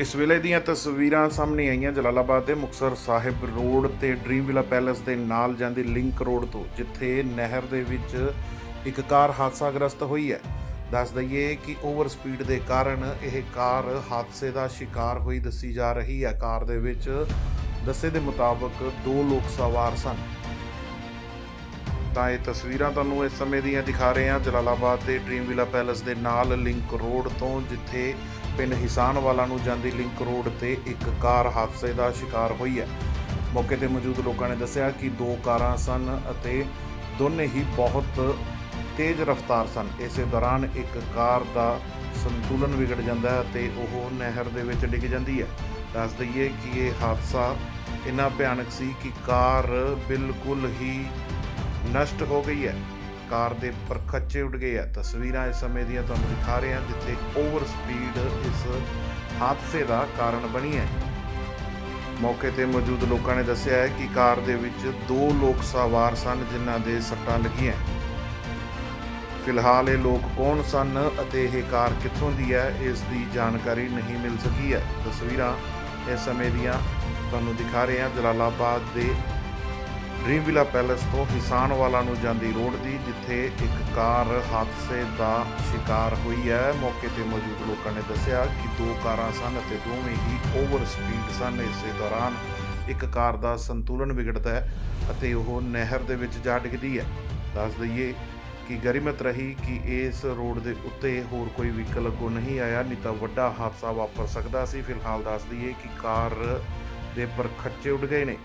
ਇਸ ਵੇਲੇ ਦੀਆਂ ਤਸਵੀਰਾਂ ਸਾਹਮਣੇ ਆਈਆਂ ਜਲਾਲਾਬਾਦ ਦੇ ਮੁਕਤਸਰ ਸਾਹਿਬ ਰੋਡ ਤੇ ਡ੍ਰੀਮ ਵਿਲਾ ਪੈਲੇਸ ਦੇ ਨਾਲ ਜਾਂਦੀ ਲਿੰਕ ਰੋਡ ਤੋਂ, ਜਿੱਥੇ ਨਹਿਰ ਦੇ ਵਿੱਚ ਇੱਕ ਕਾਰ ਹਾਦਸਾਗ੍ਰਸਤ ਹੋਈ ਹੈ। ਦੱਸ ਦਈਏ ਕਿ ਓਵਰ ਸਪੀਡ ਦੇ ਕਾਰਨ ਇਹ ਕਾਰ ਹਾਦਸੇ ਦਾ ਸ਼ਿਕਾਰ ਹੋਈ ਦੱਸੀ ਜਾ ਰਹੀ ਹੈ। ਕਾਰ ਦੇ ਵਿੱਚ ਦੱਸੇ ਦੇ ਮੁਤਾਬਕ ਦੋ ਲੋਕ ਸਵਾਰ ਸਨ। ਤਾਂ ਇਹ ਤਸਵੀਰਾਂ ਤੁਹਾਨੂੰ ਇਸ ਸਮੇਂ ਦੀਆਂ ਦਿਖਾ ਰਹੇ ਹਾਂ। ਜਲਾਲਾਬਾਦ ਦੇ ਡ੍ਰੀਮ ਵਿਲਾ ਪੈਲੇਸ ਦੇ ਨਾਲ ਲਿੰਕ ਰੋਡ ਤੋਂ, ਜਿੱਥੇ ਪਿੰਡ ਹਿਸਾਨ ਵਾਲਾ ਨੂੰ ਜਾਂਦੀ ਲਿੰਕ ਰੋਡ ਤੇ ਇੱਕ ਕਾਰ ਹਾਦਸੇ ਦਾ ਸ਼ਿਕਾਰ ਹੋਈ ਹੈ। ਮੌਕੇ ਤੇ ਮੌਜੂਦ ਲੋਕਾਂ ਨੇ ਦੱਸਿਆ ਕਿ ਦੋ ਕਾਰਾਂ ਸਨ ਅਤੇ ਦੋਨੇ ਹੀ ਬਹੁਤ ਤੇਜ਼ ਰਫ਼ਤਾਰ ਸਨ। ਇਸੇ ਦੌਰਾਨ ਇੱਕ ਕਾਰ ਦਾ ਸੰਤੁਲਨ ਵਿਗੜ ਜਾਂਦਾ ਹੈ ਅਤੇ ਉਹ ਨਹਿਰ ਦੇ ਵਿੱਚ ਡਿੱਗ ਜਾਂਦੀ ਹੈ। ਦੱਸ ਦਈਏ ਕਿ ਇਹ ਹਾਦਸਾ ਇੰਨਾ ਭਿਆਨਕ ਸੀ ਕਿ ਕਾਰ ਬਿਲਕੁਲ ਹੀ ਨਸ਼ਟ ਹੋ ਗਈ ਹੈ। ਕਾਰ ਦੇ ਪਰਖੱਚੇ ਉੱਡ ਗਏ ਆ ਤਸਵੀਰਾਂ ਇਸ ਸਮੇਂ ਦੀਆਂ ਤੁਹਾਨੂੰ ਦਿਖਾ ਰਹੇ ਹਾਂ, ਜਿੱਥੇ ਓਵਰ ਸਪੀਡ ਇਸ ਹਾਦਸੇ ਦਾ ਕਾਰਨ ਬਣੀ ਹੈ। ਮੌਕੇ ਤੇ ਮੌਜੂਦ ਲੋਕਾਂ ਨੇ ਦੱਸਿਆ ਹੈ ਕਿ ਕਾਰ ਦੇ ਵਿੱਚ ਦੋ ਲੋਕ ਸਵਾਰ ਸਨ, ਜਿਨ੍ਹਾਂ ਦੇ ਸੱਟਾਂ ਲੱਗੀਆਂ ਫਿਲਹਾਲ ਇਹ ਲੋਕ ਕੌਣ ਸਨ ਅਤੇ ਇਹ ਕਾਰ ਕਿੱਥੋਂ ਦੀ ਹੈ, ਇਸ ਦੀ ਜਾਣਕਾਰੀ ਨਹੀਂ ਮਿਲ ਸਕੀ ਹੈ। ਤਸਵੀਰਾਂ ਇਸ ਸਮੇਂ ਦੀਆਂ ਤੁਹਾਨੂੰ ਦਿਖਾ ਰਹੇ ਹਾਂ। ਜਲਾਲਾਬਾਦ ਦੇ ਡ੍ਰੀਮ ਵਿਲਾ ਪੈਲੇਸ ਤੋਂ ਕਿਸਾਨ ਵਾਲਾ ਨੂੰ ਜਾਂਦੀ ਰੋਡ ਦੀ, ਜਿੱਥੇ ਇੱਕ ਕਾਰ ਹਾਦਸੇ ਦਾ ਸ਼ਿਕਾਰ ਹੋਈ ਹੈ। ਮੌਕੇ ਤੇ ਮੌਜੂਦ ਲੋਕਾਂ ਨੇ ਦੱਸਿਆ ਕਿ ਦੋ ਕਾਰਾਂ ਸਨ ਅਤੇ ਦੋਵੇਂ ਹੀ ਓਵਰ ਸਪੀਡ ਸਨ। ਇਸੇ ਦੌਰਾਨ ਇੱਕ ਕਾਰ ਦਾ ਸੰਤੁਲਨ ਵਿਗੜਦਾ ਹੈ ਅਤੇ ਉਹ ਨਹਿਰ ਦੇ ਵਿੱਚ ਜਾ ਡਿੱਗਦੀ ਹੈ। ਦੱਸ ਦਈਏ ਕਿ ਗਰੀਮਤ ਰਹੀ ਕਿ ਇਸ ਰੋਡ ਦੇ ਉੱਤੇ ਹੋਰ ਕੋਈ ਵਹੀਕਲ ਅੱਗੋਂ ਨਹੀਂ ਆਇਆ, ਨਹੀਂ ਤਾਂ ਵੱਡਾ ਹਾਦਸਾ ਵਾਪਰ ਸਕਦਾ ਸੀ। ਫਿਲਹਾਲ ਦੱਸ ਦਈਏ ਕਿ ਕਾਰ ਦੇ ਪਰ ਪਰਖੱਚੇ ਉੱਡ ਗਏ ਨੇ।